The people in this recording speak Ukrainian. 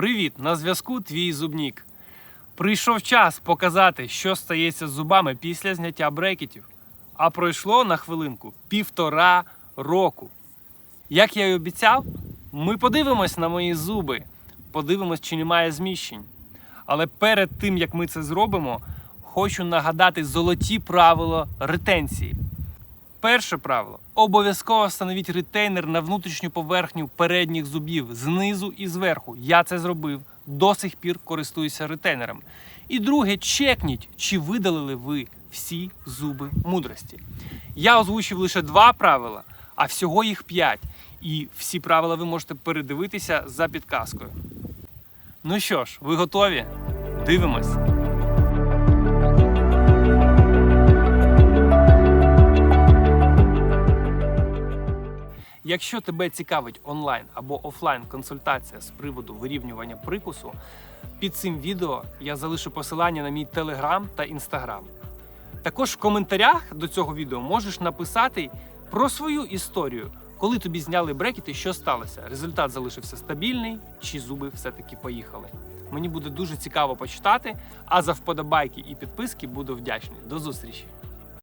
Привіт! На зв'язку твій зубнік. Прийшов час показати, що стається з зубами після зняття брекетів. А пройшло на хвилинку півтора року. Як я й обіцяв, ми подивимось на мої зуби, подивимось, чи немає зміщень. Але перед тим як ми це зробимо, хочу нагадати золоті правила ретенції. Перше правило: обов'язково встановіть ретейнер на внутрішню поверхню передніх зубів знизу і зверху. Я це зробив. До сих пір користуюся ретейнером. І друге, чекніть, чи видалили ви всі зуби мудрості. Я озвучив лише два правила, а всього їх п'ять. І всі правила ви можете передивитися за підказкою. Ну що ж, ви готові? Дивимось. Якщо тебе цікавить онлайн або офлайн консультація з приводу вирівнювання прикусу, під цим відео я залишу посилання на мій телеграм та інстаграм. Також в коментарях до цього відео можеш написати про свою історію, коли тобі зняли брекети, що сталося. Результат залишився стабільний, чи зуби все-таки поїхали. Мені буде дуже цікаво почитати, а за вподобайки і підписки буду вдячний. До зустрічі!